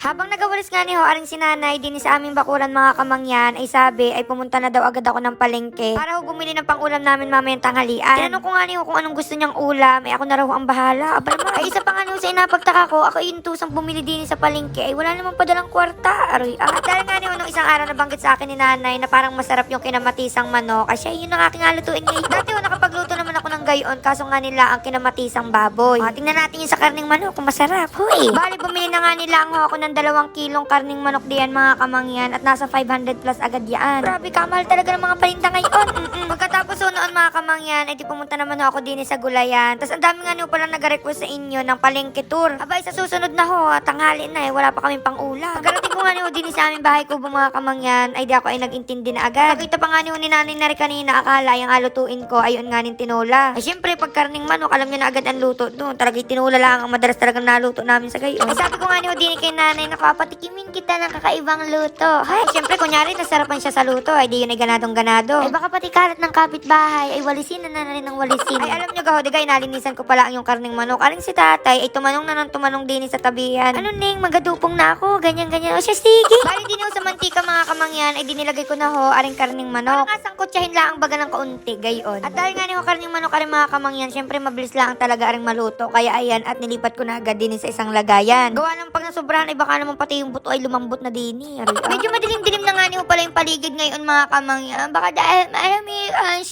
Habang nagawalis nga ni Ho, aring sinanay din sa aming bakuran mga kamangyan, ay sabi, ay pumunta na daw agad ako ng palengke para ho bumili ng pangulam namin mamayang tanghalian. Tinanong ko nga ni Ho kung anong gusto niyang ulam, ay ako na raw ang bahala. Abay ma, ay isa pa nga ni Ho sa inapagtaka ko, ako yung tusang bumili din sa palengke, ay wala namang padalang kwarta. Aroy, ah. At dahil nga ni Ho, nung isang araw nabanggit sa akin ni nanay na parang masarap yung kinamatisang manok, kasi yun ang aking halutuin ngayon. Dati ho, nakapagluto naman ako ng gayon, kaso nga nila ang kinamatisang baboy. Ah, tingnan natin yung sa karning manok, kung masarap. Huy! Bali, bumili na nga nila ang ho ako ng dalawang kilong karning manok diyan mga kamangyan at nasa 500 plus agad yan. Grabe, kamahal talaga ng mga paninda ngayon. Mm-mm. Pagkatapos noon mga kamangyan, ay di pumunta naman ako din sa gulayan. Tapos ang dami nga niyo pala nag-request sa inyo ng palengke tour. Abay, sa susunod na ho, tanghali na eh, wala pa kaming pang ulam. Pagkarating ko nga niyo din sa aming bahay kubo mga kamangyan, ay di ako ay nag-intindi na agad. Nakita pa nga niyo ni nanay na rin kanina, akala yung alutuin ko, ayun nga nin tinola. Ay syempre, pag karning manok, alam niyo na agad ang luto doon. Talagang tinola lang ang madalas talagang naluto namin sa gayon. Ay sabi ko nga niyo din kay nanay, nakapatikimin kita ng kakaibang luto. Ay, syempre, kunyari, nasarapan siya sa luto, ay di yun ay ganadong ganado. Ay baka pati kalat ng kapitbahay, ay walisin na na rin ng walisin. Ay alam niyo gaho, digay, nalinisan ko pala ang yung karning manok. Aring si tatay, ay tumanong na nang tumanong din sa tabihan. Ano ning, magadupong na ako, ganyan ganyan. O siya, sige. Bali din sa mantika mga kamangyan, ay dinilagay ko na ho, aring karning manok. Parang asang kutsahin lang ang baga ng kaunti, gayon. At dahil nga ni ho karning manok, aring mga kamangyan, syempre mabilis lang talaga aring maluto. Kaya ayan, at nilipat ko na agad din sa isang lagayan. Gawa ng pag nasobrahan, ay baka naman pati yung buto ay lumambot na din eh. Medyo madilim-dilim na nga ni ho pala yung paligid ngayon mga kamangyan. Baka dahil marami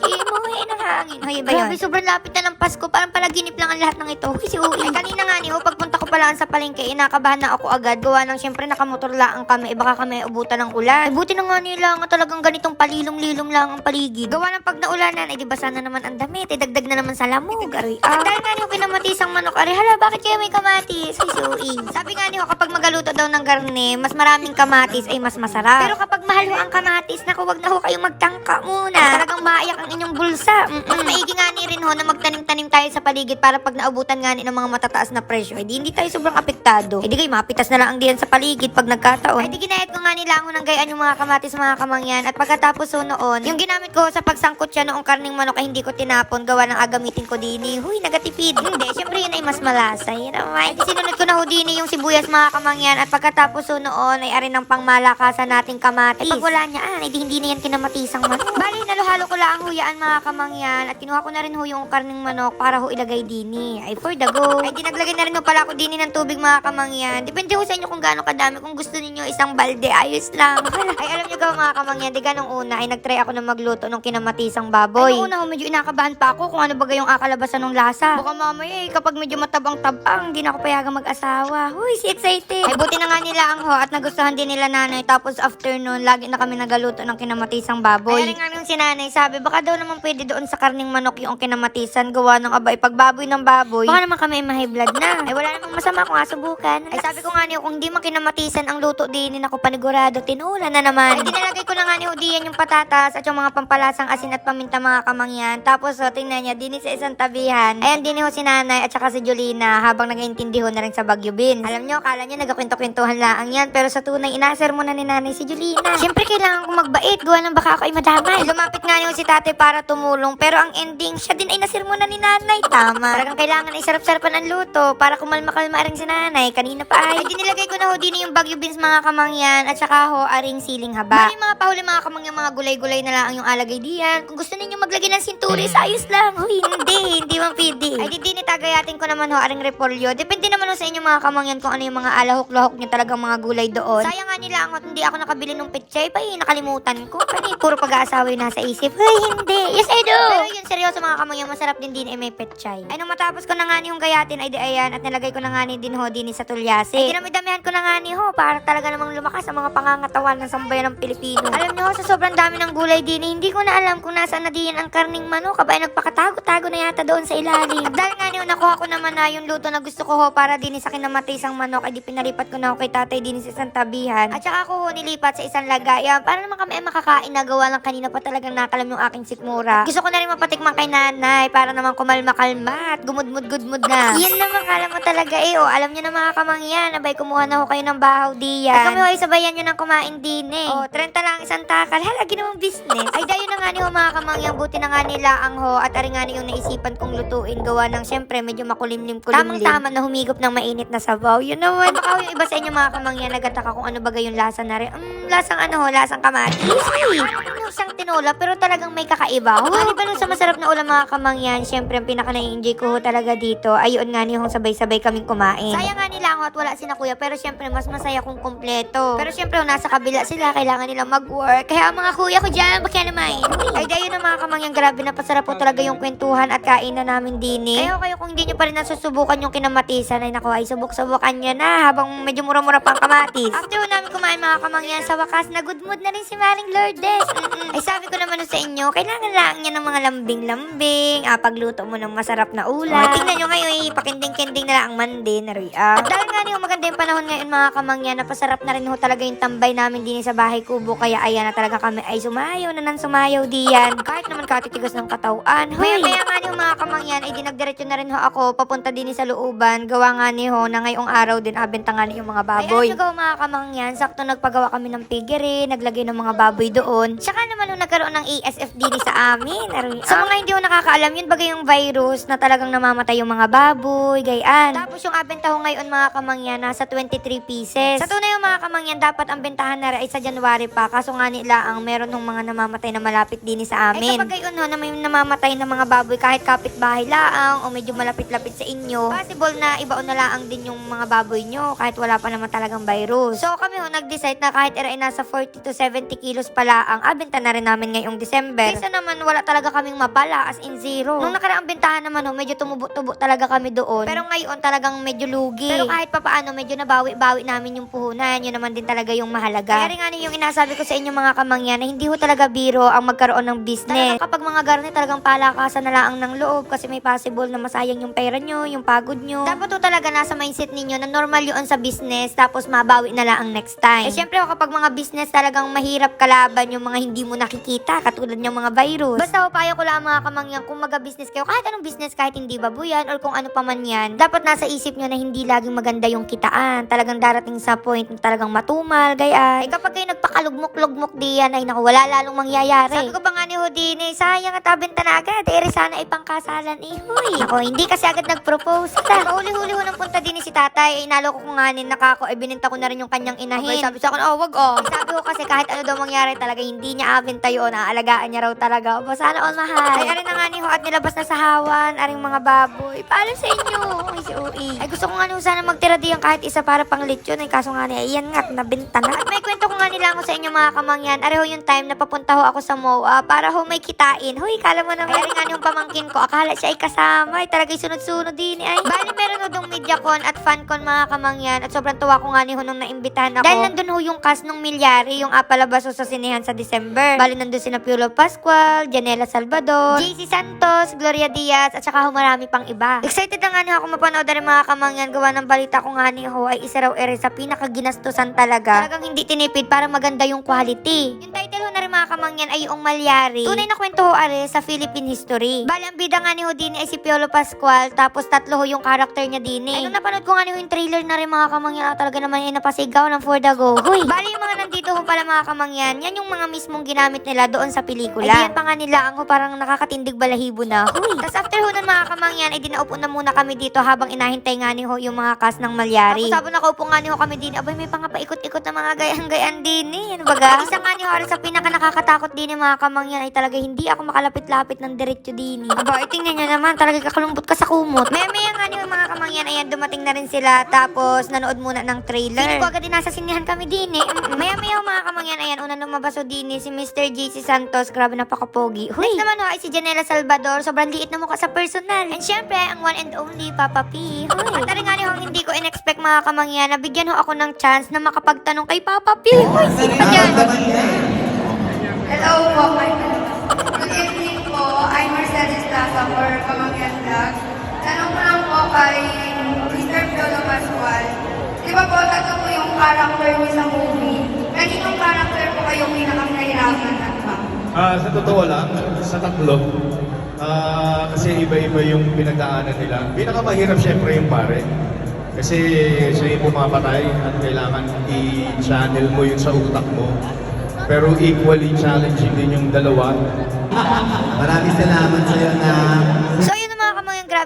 ang simuhin ng hangin. Ay, ba yun? Grabe, sobrang lapit na ng Pasko. Parang palaginip lang ang lahat ng ito. Kasi uwi. Ay, kanina nga ni ho, pagpunta ko pala sa palengke, inakabahan na ako agad. Gawa ng syempre nakamotor lang kami. Eh, baka kami ubutan ng ulan. Ay, buti na nga nila nga talagang ganitong palilong-lilong lang ang paligid. Gawa ng pag naulanan, ay di basa na naman ang damit. Eh, dagdag na naman sa lamog. Aray, ah. Dahil nga ni ho kinamatisang manok, aray, hala, bakit kaya may kamatis? Ay, suwi. Sabi nga ni kapag magaluto daw ng garne, mas maraming kamatis ay mas masarap. Pero kapag mahal ho ang kamatis, naku, wag na ho kayong magtangka muna. Talagang maiyak ang inyong bulsa. Mm-mm. Mas maigi nga ni rin ho na magtanim-tanim tayo sa paligid para pag naubutan nga ni ng mga matataas na presyo, hindi hindi tayo sobrang apektado. Eh di kayo, mapitas na lang ang diyan sa paligid pag nagkataon. Ay di ginayat ko nga nila ang unang gayaan yung mga kamatis mga kamangyan. At pagkatapos ho noon, yung ginamit ko sa pagsangkot siya noong karning manok ay hindi ko tinapon gawa ng agamitin ko din. eh. Huy, nagatipid. Hindi, syempre yun ay mas malasa. Yun naman. Sinunod ko na ho din eh, yung sibuyas mga kamangyan. At pagkatapos ho noon ay arin ng pangmalakasan nating kamatis. Eh pag wala niya, ah, di hindi na yan kinamatisang manok. Bali, naluhalo ko lang ang huyaan mga kamangyan. At kinuha ko na rin ho yung karning manok para ho ilagay dini. Ay for the go. Ay dinaglagay na rin ho pala ako dini ng tubig mga kamangyan. Depende ho sa inyo kung gaano kadami. Kung gusto niyo isang balde, ayos lang. ay alam niyo ka mga kamangyan, di ganong una ay nagtry ako na magluto ng kinamatisang baboy. Ay nung una ho, medyo inakabahan pa ako kung ano ba yung akalabasan ng lasa. Baka mamaya eh, kapag medyo matabang-tabang, hindi na ako payagang mag-asawa. Huy, si excited. Ay buti na nga nila ang ho at nagustuhan din nila nanay. Tapos afternoon, lagi na kami nagaluto ng kinamatisang baboy. Ay rin nga nung si nanay, sabi, baka daw naman pwede doon sa karning manok yung kinamatisan. Gawa ng abay, pag baboy ng baboy, baka naman kami may blood na. Ay wala namang masama kung nga subukan. Ay sabi ko nga niyo, kung di man kinamatisan ang luto din, ako panigurado, tinula na naman. Ay dinalagay ko na nga ni Udian yung patatas at yung mga pampalasang asin at paminta mga kamangyan. Tapos, so, tingnan niya, din sa isang tabihan. Ayan din ho si nanay at saka si Julina habang nag-iintindi ho na rin sa Bagyo Beans. Alam niyo, akala niyo nagkakwento-kwentuhan lang yan. Pero sa tunay, inaser mo na ni nanay si Julina. Siyempre, kailangan kong magbait. Gawa ng baka ako ay madamay. Lumapit nga niyo si tatay para tumulong. Pero ang ending, siya din ay nasir mo na ni nanay. Tama. Talagang kailangan ay sarap-sarapan ang luto para kumalma-kalma rin si nanay. Kanina pa ay. Ay, dinilagay ko na ho din yung Bagyo Beans mga kamangyan at saka ho aring siling haba. Bali mga pahuli mga kamangyan, mga gulay-gulay na lang yung alagay diyan. Kung gusto ninyo maglagay ng sinturis, ayos lang. Huy, hindi, hindi man pwede. Ay, di din itagayatin ko naman ho aring repolyo. Depende naman ho sa inyo mga kamangyan kung ano yung mga alahok-lahok nyo talagang mga gulay doon. Sayang nga nila ang hindi ako nakabili ng petchay pa eh, nakalimutan ko. Kani, puro pag-aasawa yung nasa isip. Huy, hindi. Yes, I do. Pero yun, seryoso mga kamangyan, masarap din din eh, may petchay. Ay, nung matapos ko na nga ni yung gayatin, ay di ayan, at nilagay ko na nga ni din ho din sa tulyase. Ay, dinami-damihan ko na nga ni ho, para talaga namang lumakas ang mga pangangatawan ng sambayan ng Pilipino. Alam niyo ho, sa sobrang dami ng gulay din, hindi ko na alam kung nasaan na din ang karning manok. Aba, ay nagpakatago-tago na yata doon sa ilalim. At dahil nga niyo, nakuha ko naman na yung luto na gusto ko ho, para din sa kinamatisang manok, ay di pinalipat ko na ho kay tatay din sa isang tabihan. At saka ako ho, nilipat sa isang lagayan, para naman kami ay makakain na gawa lang kanina pa talagang nakalam yung aking sikmura. Gusto ko na rin mapatikman kay nanay, para naman kumalma-kalma at gumudmud-gudmud na. Yan naman, kala mo talaga eh, oh. Alam niyo na mga kamangyan, abay kumuha na ho kayo ng bahaw diyan. At kami ho, ay sabayan nyo ng kumain din eh. Oh, 30 lang isang takal. Hala, ginawang business. Ay, dayo nga ni ho mga kamangyan, buti na nga nila ang ho, at ari nga ni yung naisipan kong lutuin, gawa ng syempre medyo makulimlim-kulimlim. Tamang-tama na humigop ng mainit na sabaw. Yun naman. Baka ho, yung iba sa inyo mga kamangyan nagataka kung ano bagay yung lasa na rin. Um, lasang ano ho, lasang kamatis. Ano siyang tinola pero talagang may kakaiba. Oh, di ba sa masarap na ulam mga kamangyan, syempre ang pinaka nai-enjoy ko ho talaga dito ay yun nga ni yung sabay-sabay kaming kumain. Sayang nga nila ako at wala si na kuya pero syempre mas masaya kung kumpleto. Pero syempre kung nasa kabila sila, kailangan nilang mag-work. Kaya mga kuya ko dyan, bakya naman. Ay dayo na mga kamangyan, grabe na pasarap po talaga yung kwentuhan at kainan namin din eh. Kaya kayo kung hindi nyo pa rin nasusubukan yung kinamatisan, ay naku, ay subok-subukan nyo na habang medyo mura-mura pa ang kamatis. After namin kumain mga kamangyan, sa wakas, na good mood na rin si Maring Lourdes. Mm-mm. Ay sabi ko naman sa inyo, kailangan lang niya ng mga lambing-lambing, ah, pagluto mo ng masarap na ulam. Ay, tingnan nyo ngayon, eh, pakinding-kinding na lang ang mandi na rin. Ah. At dahil nga niyo maganda yung panahon ngayon mga kamangyan, napasarap na rin ho talaga yung tambay namin din sa bahay kubo, kaya ayan na talaga kami ay sumayaw na nang sumayaw diyan. Kahit naman katitigas ng katawan. Maya maya nga niyo mga kamangyan, ay dinagdiretso na rin ho ako, papunta din sa looban, gawa nga ni ho na ngayong araw din abenta nga ni yung mga baboy. Ay, ano gawa mga kamangyan, sakto nagpagawa kami ng piggery, naglagay ng mga baboy doon. Tsaka naman ho nagkaroon ng ASF din sa amin. Aroy, Sa mga hindi ho nakakaalam, yun bagay yung virus na talagang namamatay yung mga baboy, gayaan. Tapos yung abenta ho ngayon mga kamangyan, nasa 23 pieces. Sa tunay yung mga kamangyan, dapat ang bentahan na rin ay sa January pa. Kaso nga nila ang meron ng mga namamatay na malapit din sa amin. Eh kapag gayon ho, na may namamatay na mga baboy kahit kapitbahay laang o medyo malapit-lapit sa inyo, possible na ibaon na laang din yung mga baboy nyo kahit wala pa naman talagang virus. So kami ho, nag-decide na kahit era ay nasa 40 to 70 kilos pala ang abenta na rin namin ngayong December. Kaysa naman wala talaga kaming mapala as in zero. Nung nakaraang bentahan naman ho, medyo tumubo-tubo talaga kami doon. Pero ngayon talagang medyo lugi. Pero kahit papaano, medyo nabawi-bawi namin yung puhunan. Yun naman din talaga yung mahalaga. Kaya rin nga yung inasabi ko sa inyo mga kamangyan na hindi ho talaga biro ang magkaroon ng business. Talagang kapag mga garne talagang palakasan na lang ng loob kasi may possible na masayang yung pera nyo, yung pagod nyo. Dapat ho talaga nasa mindset ninyo na normal yun sa business tapos mabawi na lang ang next time. Eh syempre ho, kapag mga business talagang mahirap kalaban yung mga hindi mo nakikita katulad ng mga virus. Basta ho, payo ko lang mga kamangyan kung maga-business kayo kahit anong business kahit hindi babuyan or kung ano pa man yan, dapat nasa isip nyo na hindi laging maganda yung kitaan. Talagang darating sa point na talagang matumal, gaya. Eh kapag kayo nagpakalugmok-lugmok diyan, ay naku, wala lalong mangyayari. Sabi ko ba nga ni Houdini, sayang at abenta na agad. Eh, sana ipangkasalan eh. Huy. Ako, hindi kasi agad nag-propose. Ta, Pauli-huli ho nang punta din si tatay. Eh, nalo ko kung nga nakako, eh, bininta ko na rin yung kanyang inahin. sabi sa akin, oh, wag oh. Sabi ko kasi kahit ano daw mangyari talaga, hindi niya abenta yun. Aalagaan niya raw talaga. Opo, sana all mahal. Ay, arin na nga ni ho at nilabas na sa hawan. Aring mga baboy. Paano sa inyo? Ay, si Ui. Ay, gusto ko nga nung sana magtira diyan kahit isa para pang lechon. Ay, kaso nga niya, iyan nga, nabenta na. At may kwento ko nga nila ako sa inyo mga kamangyan. Areho yung time na papunta ho ako sa MOA para ho may kitain. Huy, kala mo naman. Ay, nga yung pamangkin ko. Akala siya ay kasama. Ay, talaga sunod-sunod din. Ay, bali meron ho dong MediaCon at FanCon mga kamangyan. At sobrang tuwa ko nga ni ho nung naimbitahan ako. Dahil nandun ho yung cast ng Milyari, yung apalabas ho sa sinehan sa December. Bali nandun sina Piolo Pascual, Janela Salvador, JC Santos, Gloria Diaz, at saka ho marami pang iba. Excited na nga ni ho ako mapanood rin mga kamangyan. Gawa ng balita ko nga ni ho ay isa raw ere sa pinakaginastusan talaga. Talagang hindi tinipid para maganda yung quality. Yung title ho na rin mga kamangyan ay yung Malyari. Tunay na kwento ho are sa Philippine history. Bali ang bida nga ni ho din ay si Piolo Pascual tapos tatlo ho yung character niya din eh. Ay, nung napanood ko nga ni yung trailer na rin mga kamangyan ah, talaga naman ay napasigaw ng for the go. Huy! Bali yung mga nandito ho pala mga kamangyan, yan yung mga mismong ginamit nila doon sa pelikula. Ay, yan pa nga nila ang ho parang nakakatindig balahibo na. Tapos after ho nun mga kamangyan, ay dinaupo na muna kami dito habang inahintay nga ni ho yung mga cast ng Malyari. Tapos habang nakaupo nga ni ho kami din, abay may panga paikot-ikot na mga gayang-gayan din eh. Ano baga? Isa nga ni ho sa pinaka nakakatakot din ng mga kamangyan ay talaga hindi ako makalapit-lapit ng diretso din eh. Aba, ay tingnan nyo naman, talaga kakalungkot ka sa kumot. Maya-maya nga ni mga kamangyan, ayan dumating na rin sila tapos nanood muna ng trailer. Hindi ko agad din nasa sinihan kami din eh. Maya-maya ho, mga kamangyan, ayan una lumabaso din eh, si Mr. JC Santos, grabe napakapogi. Huy! Next naman ho ay si Janela Salvador, sobrang liit na mukha sa personal. And syempre, ang one and only Papa P. Huy! At nga ni ho, hindi ko in-expect mga kamangyan na bigyan ho ako ng chance na makapagtanong kay Papa P. Huy! Sino ka dyan? Kasi iba-iba yung pinagdaanan nila. Pinakamahirap syempre yung pare. Kasi siya yung pumapatay at kailangan i-channel mo yun sa utak mo. Pero equally challenging din yung dalawa. Maraming salamat sa iyo na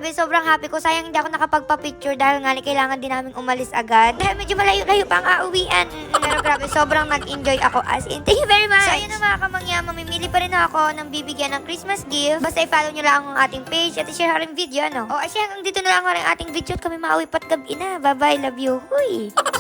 grabe, sobrang happy ko. Sayang hindi ako nakapagpa-picture dahil nga kailangan din namin umalis agad. Dahil medyo malayo-layo pa ang auwian. Pero grabe, sobrang nag-enjoy ako as in. Thank you very much! So, ayun na mga kamangya, mamimili pa rin ako ng bibigyan ng Christmas gift. Basta i-follow nyo lang ang ating page at i-share rin video, ano? O, asya, hanggang dito na lang ang ating video at kami mauwi pat gabi na. Bye-bye, love you. Huy!